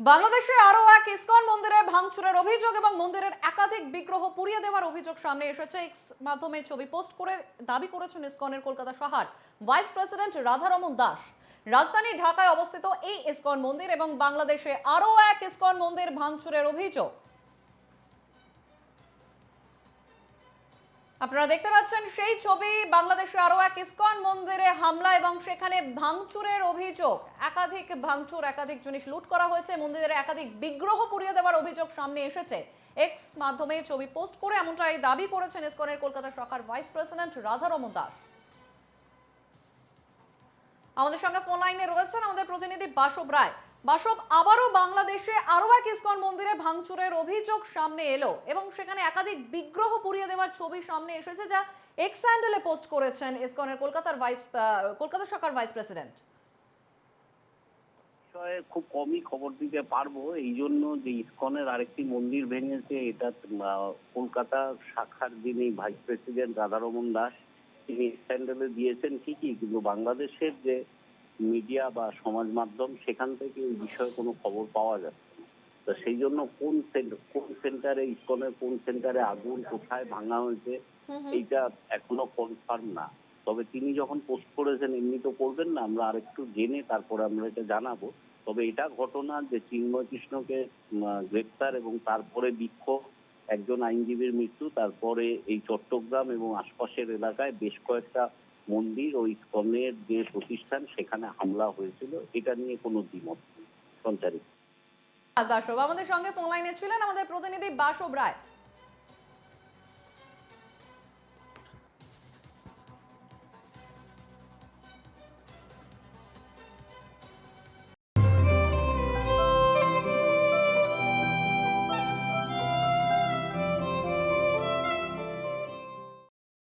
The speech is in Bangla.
বাংলাদেশে আরও এক ইসকন মন্দিরে ভাঙচুরের অভিযোগ এবং মন্দিরের একাধিক বিগ্রহ পুড়িয়ে দেওয়ার অভিযোগ সামনে এসেছে। এক্স মাধ্যমে ছবি পোস্ট করে দাবি করেছেন ইসকনের কলকাতা শহর ভাইস প্রেসিডেন্ট রাধারমন দাস। রাজধানী ঢাকায় অবস্থিত এই ইসকন মন্দির এবং বাংলাদেশে আরও এক ইসকন মন্দির ভাঙচুরের অভিযোগ। আপনারা দেখতে পাচ্ছেন সেই ছবি, বাংলাদেশে আরও এক ইসকন মন্দিরে হামলা এবং সেখানে ভাঙচুরের অভিযোগ। একাধিক ভাঙচুর, একাধিক জিনিস লুট করা হয়েছে, মন্দিরের একাধিক বিগ্রহ পুড়িয়ে দেওয়ার অভিযোগ সামনে এসেছে। এক্স মাধ্যমে ছবি পোস্ট করে এমনটাই দাবি করেছেন ইসকনের কলকাতা শাখার ভাইস প্রেসিডেন্ট রাধারমন দাস। আমাদের সঙ্গে ফোন লাইনে রয়েছেন আমাদের প্রতিনিধি বাসব রায়। বাসব আবারও বাংলাদেশে আরও এক ইসকন মন্দিরে ভাঙচুরের অভিযোগ সামনে এলো এবং সেখানে একাধিক বিগ্রহ পুড়িয়ে দেওয়ার ছবি সামনে এসেছে যা এক্স হ্যান্ডেলে পোস্ট করেছেন ইসকনের কলকাতার ভাইস কলকাতা শাখার ভাইস প্রেসিডেন্ট। খুব কমই খবর দিতে পারব। এই জন্য যে ইসকনের আরেকটি মন্দির ভেঙেছে, এটা কলকাতা শাখার যিনি ভাইস প্রেসিডেন্ট রাধারমন দাস, তিনি স্ট্যান্ডার্ডে দিয়েছেন ঠিকই। কিন্তু বাংলাদেশের যে মিডিয়া বা সমাজ মাধ্যম সেখান থেকে এই বিষয়ে কোনো খবর পাওয়া যাচ্ছে না। তো সেই জন্য কোন কোন সেন্টারে ইসকনের কোন সেন্টারে আগুন কোথায় ভাঙা হয়েছে এইটা এখনও কনফার্ম না। তবে তিনি যখন পোস্ট করেছেন এমনি তো করবেন না আমরা আরেকটু জেনে তারপরে আমরা এটা জানাব। তবে এটা ঘটনা যে চিন্ময় কৃষ্ণকে গ্রেপ্তার এবং তারপরে বিক্ষোভ একজন আইনজীবীর মৃত্যু তারপরে এই চট্টগ্রাম এবং আশপাশের এলাকায় বেশ কয়েকটা মন্দির ও ইসকনের যে প্রতিষ্ঠান, সেখানে হামলা হয়েছিল। এটা নিয়ে কোনো দ্বিমত নেই। সঞ্চারিত। বাসব আমাদের সঙ্গে ফোন লাইনে ছিলেন আমাদের প্রতিনিধি বাসব রায়।